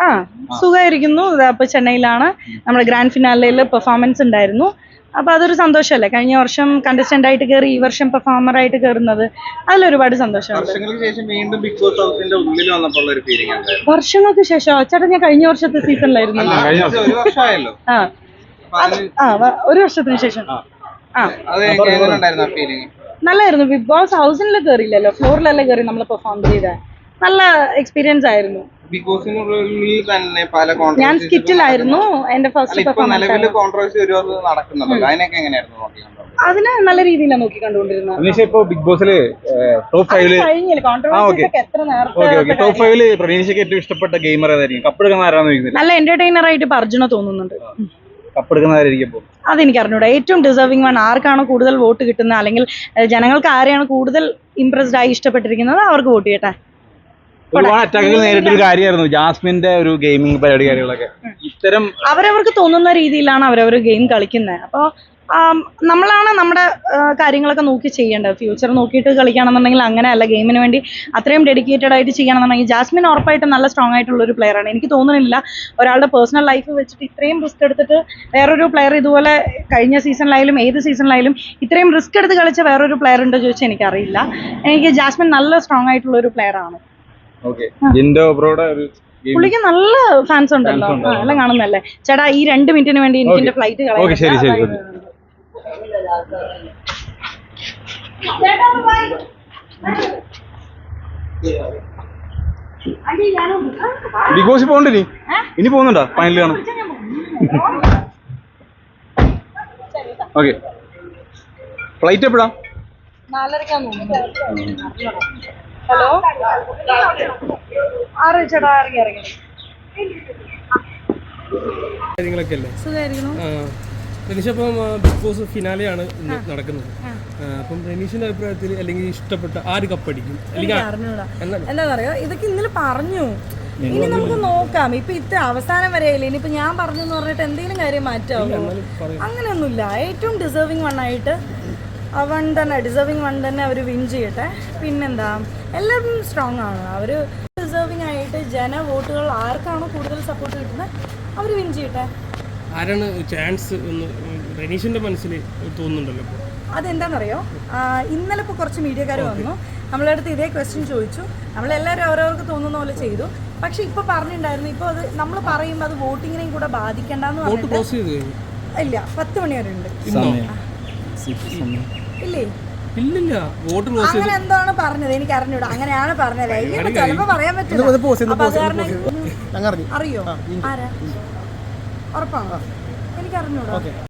ആ? സുഖമായിരിക്കുന്നു. അപ്പൊ ചെന്നൈയിലാണ്. നമ്മുടെ ഗ്രാൻഡ് ഫിനാലയിൽ പെർഫോമൻസ് ഉണ്ടായിരുന്നു. അപ്പൊ അതൊരു സന്തോഷമല്ലേ? കഴിഞ്ഞ വർഷം കണ്ടസ്റ്റന്റ് ആയിട്ട് കയറി ഈ വർഷം പെർഫോമർ ആയിട്ട് കയറുന്നത് അതിലൊരുപാട് സന്തോഷമുണ്ട്. വർഷങ്ങൾക്ക് ശേഷം ചേട്ടാ ഞാൻ കഴിഞ്ഞ വർഷത്തെ സീസണിലായിരുന്നു ആ. ഒരു വർഷത്തിന് ശേഷം. ആ. നല്ലായിരുന്നു. ബിഗ് ബോസ് ഹൗസിൽ കയറിയില്ലല്ലോ ഫ്ലോറിലല്ലേ കയറി നമ്മൾ പെർഫോം ചെയ്ത. നല്ല എക്സ്പീരിയൻസ് ആയിരുന്നു. ബിഗ് ബോസിനുള്ളിൽ തന്നെ പല ഞാൻ സ്കിറ്റിലായിരുന്നു എന്റെ ഫസ്റ്റ് ഇപ്പൊ പെർഫോമൻസ് കോൺട്രവേഴ്സി ഒരു നടക്കുന്നുണ്ടല്ലോ. അതിനൊക്കെ എങ്ങനെയായിരുന്നു നോക്കിക്കണ്ടത് അതിന് നല്ല രീതിയിലാണ് നോക്കി കണ്ടുകൊണ്ടിരുന്നത് ഇപ്പൊ ബിഗ് ബോസിൽ ടോപ്പ് ഫൈവിൽ കഴിഞ്ഞില്ല? ആ, okay. കോൺട്രവേഴ്സി എത്ര ഓക്കെ ഓക്കെ. ടോപ്പ് നേരത്തെ ഫൈവിൽ പ്രതീക്ഷയ്ക്ക് ഏറ്റവും ഇഷ്ടപ്പെട്ട ഗെയിമർ ഏതായിരിക്കും? കപ്പെടുക്കുന്ന ആരാന്ന് ചോദിക്കുന്നില്ല? നല്ല എന്റർടൈനർ ആയിട്ട് ഇപ്പൊ അർജുന തോന്നുന്നുണ്ട്. അതെനിക്ക് അറിഞ്ഞൂടാ ഏറ്റവും ഡിസേർവിംഗ് വൺ ആർക്കാണോ കൂടുതൽ വോട്ട് കിട്ടുന്നത്? അല്ലെങ്കിൽ ജനങ്ങൾക്ക് ആരെയാണ് കൂടുതൽ ഇംപ്രസ്ഡ് ആയി ഇഷ്ടപ്പെട്ടിരിക്കുന്നത്? അവർക്ക് വോട്ട് ചെയ്യട്ടെ. ഒരുപാട് അറ്റാക്കുകൾ നേരിട്ടൊരു കാര്യമായിരുന്നു. ജാസ്മിന്റെ ഒരു ഗെയിമിംഗ് പരിപാടി കാര്യങ്ങളൊക്കെ. ഇത്തരം അവരവർക്ക് തോന്നുന്ന രീതിയിലാണ് അവരവർ ഗെയിം കളിക്കുന്നത്. അപ്പോൾ നമ്മളാണ് നമ്മുടെ കാര്യങ്ങളൊക്കെ നോക്കി ചെയ്യേണ്ടത്. ഫ്യൂച്ചർ നോക്കിയിട്ട് കളിക്കുകയാണെന്നുണ്ടെങ്കിൽ അങ്ങനെയല്ല. ഗെയിമിന് വേണ്ടി അത്രയും ഡെഡിക്കേറ്റഡ് ആയിട്ട് ചെയ്യണമെന്നുണ്ടെങ്കിൽ ജാസ്മിൻ ഉറപ്പായിട്ടും നല്ല സ്ട്രോങ് ആയിട്ടുള്ള ഒരു പ്ലെയറാണ് എനിക്ക് തോന്നുന്നില്ല ഒരാളുടെ പേഴ്സണൽ ലൈഫ് വെച്ചിട്ട് ഇത്രയും റിസ്ക് എടുത്തിട്ട് വേറൊരു പ്ലെയർ ഇതുപോലെ കഴിഞ്ഞ സീസണിലായാലും ഏത് സീസണിലായാലും ഇത്രയും റിസ്ക് എടുത്ത് കളിച്ച വേറൊരു പ്ലെയർ ഉണ്ടോ ചോദിച്ചാൽ എനിക്കറിയില്ല. എനിക്ക് ജാസ്മിൻ നല്ല സ്ട്രോങ് ആയിട്ടുള്ള ഒരു game- പുള്ളിക്ക് നല്ല ഫാൻസ് ഉണ്ടല്ലോ. നല്ല കാണുന്നല്ലേ ചേട്ടാ ഈ രണ്ട് മിനിറ്റിന് വേണ്ടി എനിക്ക് എന്റെ ഫ്ലൈറ്റ് കളയാം. ബിഗ് ബോസ് പോകണ്ട ഇനി ഇനി പോകുന്നുണ്ടോ? ഫൈനൽ കാണാൻ? ഓക്കെ ഫ്ലൈറ്റ് എപ്പോഴാ? ഹലോ ആറ് ചേട്ടാ ഇറങ്ങി ഇറങ്ങി. കാര്യങ്ങളൊക്കെ അല്ലേ സുഖമായിരിക്കുന്നു അപ്പം ബിഗ് ബോസ് ഫിനാലെയാണ് ഇന്ന് നടക്കുന്നത്. അപ്പം റനീഷിന്റെ അഭിപ്രായത്തിൽ അല്ലെങ്കിൽ ഇഷ്ടപ്പെട്ട ആര് കപ്പടിക്കും അല്ലെങ്കിൽ എന്താ പറയാ ഇതൊക്കെ ഇന്നലെ പറഞ്ഞു. ഇനി നമുക്ക് നോക്കാം. ഇപ്പൊ ഇത്ര അവസാനം വരെ ആയില്ലേ? ഇനിയിപ്പോ ഞാൻ പറഞ്ഞു എന്ന് പറഞ്ഞിട്ട് എന്തെങ്കിലും കാര്യം മാറ്റാവോ? അങ്ങനെയൊന്നുമില്ല. ഏറ്റവും ഡിസേർവിങ് വൺ ആയിട്ട് വൺ തന്നെ ഡിസേർവിങ് വൺ തന്നെ അവർ വിൻ ചെയ്യട്ടെ. പിന്നെന്താ എല്ലാവരും സ്ട്രോങ് ആണ്. അവർ ഡിസേർവിങ് ആയിട്ട് ജന വോട്ടുകൾ ആർക്കാണോ കൂടുതൽ സപ്പോർട്ട് കിട്ടുന്നത് അവർ വിൻ ചെയ്യട്ടെ. ആരാണ് ചാൻസ് എന്ന് റനീഷിന്റെ മനസ്സിൽ തോന്നുന്നുണ്ടല്ലോ അതെന്താണെന്നറിയോ? ഇന്നലെ ഇപ്പോൾ കുറച്ച് മീഡിയക്കാർ വന്നു. നമ്മളെ അടുത്ത് ഇതേ ക്വസ്റ്റ്യൻ ചോദിച്ചു. നമ്മളെല്ലാവരും അവരവർക്ക് തോന്നുന്ന പോലെ ചെയ്തു. പക്ഷെ ഇപ്പോൾ പറഞ്ഞിട്ടുണ്ടായിരുന്നു ഇപ്പോൾ അത് നമ്മൾ പറയുമ്പോൾ അത് വോട്ടിങ്ങിനെയും കൂടെ ബാധിക്കണ്ടെന്ന് പറഞ്ഞു പറഞ്ഞിട്ട് ഇല്ല പത്ത് മണി വരെ ഉണ്ട്. ഇല്ലേ? ഇല്ലില്ല വോട്ട് ക്ലോസ് ചെയ്ത് അങ്ങനെ എന്താണ് പറഞ്ഞത്? എനിക്ക് അറിഞ്ഞൂടാ. അങ്ങനെയാണ് പറഞ്ഞത്. ചിലപ്പോ പറയാൻ പറ്റില്ല. അറിയോ. ആരാ? ഉറപ്പാണോ? എനിക്ക് അറിഞ്ഞൂടാ